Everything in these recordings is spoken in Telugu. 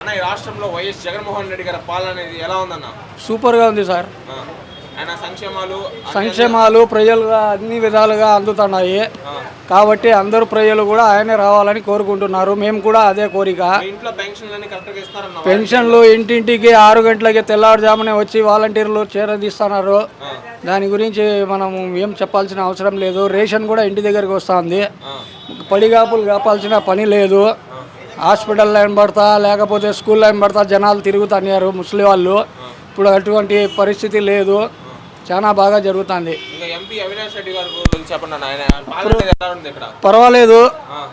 అన్న ఈ రాష్ట్రంలో వైఎస్ జగన్మోహన్ రెడ్డి గారి పాలన అనేది ఎలా ఉందన్న? సూపర్గా ఉంది సార్. ఆ. ఆయన సంక్షేమాలు సంక్షేమాలు ప్రజలుగా అన్ని విధాలుగా అందుతున్నాయి. ఆ. కాబట్టి అందరూ ప్రజలు కూడా ఆయనే రావాలని కోరుకుంటున్నారు. మేము కూడా అదే కోరిక. మీ ఇంట్లో పెన్షన్లన్నీ కరెక్ట్గా ఇస్తారన్న పెన్షన్లు ఇంటింటికి ఆరు గంటలకి తెల్లవారుజామునే వచ్చి వాలంటీర్లు చేరదీస్తున్నారు. దాని గురించి మనం ఏం చెప్పాల్సిన అవసరం లేదు. రేషన్ కూడా ఇంటి దగ్గరికి వస్తుంది. పడిగాపులు కాపాల్సిన పని లేదు. హాస్పిటల్ లైన్ పడతా లేకపోతే స్కూల్ లైన్ పడతా జనాలు తిరుగుతున్నారు ముసలి వాళ్ళు. ఇప్పుడు అటువంటి పరిస్థితి లేదు. చాలా బాగా జరుగుతుంది. పర్వాలేదు.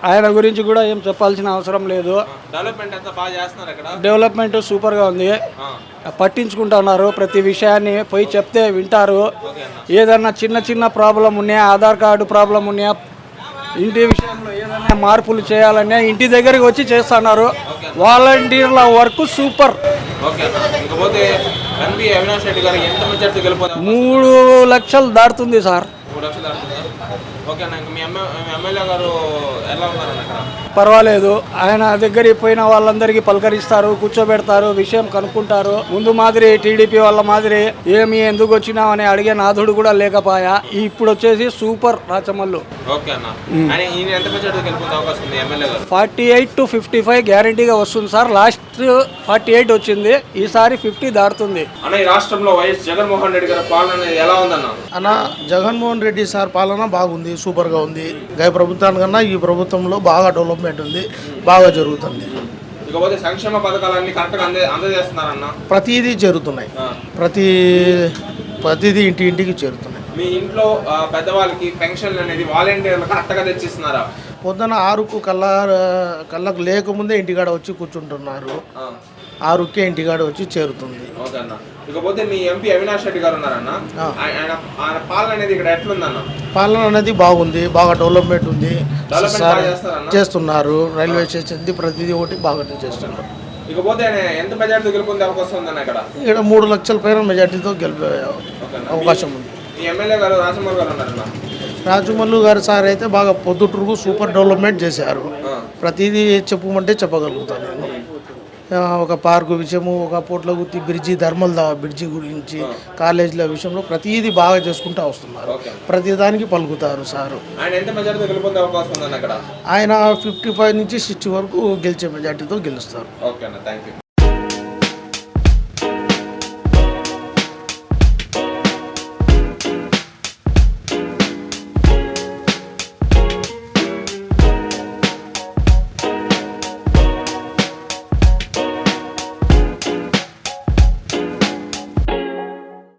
ఆయన గురించి కూడా ఏం చెప్పాల్సిన అవసరం లేదు. డెవలప్మెంట్ సూపర్గా ఉంది. పట్టించుకుంటున్నారు. ప్రతి విషయాన్ని పోయి చెప్తే వింటారు. ఏదన్నా చిన్న చిన్న ప్రాబ్లం ఉన్నాయా ఆధార్ కార్డు ప్రాబ్లం ఉన్నాయా ఇంటి విషయంలో ఏదైనా మార్పులు చేయాలన్నా ఇంటి దగ్గరికి వచ్చి చేస్తున్నారు. వాలంటీర్ల వర్క్ సూపర్. మూడు లక్షలు దాటుతుంది సార్. పర్వాలేదు. ఆయన దగ్గరికి పోయిన వాళ్ళందరికీ పలకరిస్తారు కూర్చోబెడతారు విషయం కనుక్కుంటారు. ముందు మాదిరి టీడీపీ వాళ్ళ మాదిరి ఏమి ఎందుకు వచ్చినావని అడిగే నాథుడు కూడా లేకపోయా. ఇప్పుడు వచ్చేసి super Rachamallu. Forty eight to fifty five గ్యారంటీగా వస్తుంది సార్. లాస్ట్ ఫార్టీ ఎయిట్ వచ్చింది. ఈసారి ఫిఫ్టీ దాటుతుంది. అన్న ఈ రాష్ట్రంలో వైఎస్ జగన్మోహన్ రెడ్డి గారి పాలన ఎలా ఉందన్న? అన్న జగన్మోహన్ రెడ్డి సార్ పాలన బాగుంది. సూపర్గా ఉంది. గత ప్రభుత్వానికన్నా ఈ ప్రభుత్వంలో బాగా డెవలప్మెంట్ ఉంది. బాగా జరుగుతుంది. ఇకపోతే సంక్షేమ పథకాలన్నీ కరెక్ట్గా అందే అందజేస్తున్నారన్న? ప్రతిదీ చేరుతున్నాయి. ప్రతి ప్రతిదీ ఇంటి ఇంటికి చేరుతున్నాయి. మీ ఇంట్లో పెద్దవాళ్ళకి పెన్షన్లు అనేది వాలంటీర్లు కరెక్ట్గా తెచ్చిస్తున్నారా? పొద్దున ఆరుకు కల్లా కళ్ళకు లేకముందే ఇంటికాడ వచ్చి కూర్చుంటున్నారు. ఆరుకే ఇంటికాడ వచ్చి చేరుతుంది. ఇకపోతే మీ ఎంపీ అవినాష్ రెడ్డి గారు ఉన్నారన్న. ఆయన పాలన అనేది ఇక్కడ ఎట్లుందన్న? పాలన అనేది బాగుంది బాగా డెవలప్మెంట్ ఉంది. బాగా చేస్తున్నారు. రైల్వే స్టేషన్ ప్రతిదీ ఒకటి బాగానే చేస్తున్నారు ఇకపోతే ఎంత మెజార్టీ గెలుపొందే అవకాశం ఉందన్న ఇక్కడ? ఇక్కడ మూడు లక్షల పైన మెజార్టీతో గెలిపే. అవకాశం ఉంది. ఎమ్మెల్యే గారు రాజమౌళి గారు ఉన్నారన్న? గారు సార్ అయితే బాగా పొద్దుటూరుకు సూపర్ డెవలప్మెంట్ చేశారు. ప్రతిదీ చెప్పమంటే చెప్పగలుగుతాను ఒక పార్కు విషయము ఒక పోట్ల గుత్తి బ్రిడ్జి ధర్మల్ దా బ్రిడ్జి గురించి కాలేజీల విషయంలో ప్రతిదీ బాగా చేసుకుంటూ వస్తున్నారు. ఓకే. ప్రతి దానికి పలుకుతారు సారు. ఆయన ఫిఫ్టీ ఫైవ్ నుంచి సిక్స్టీ వరకు గెలిచే మెజార్టీతో గెలుస్తారు.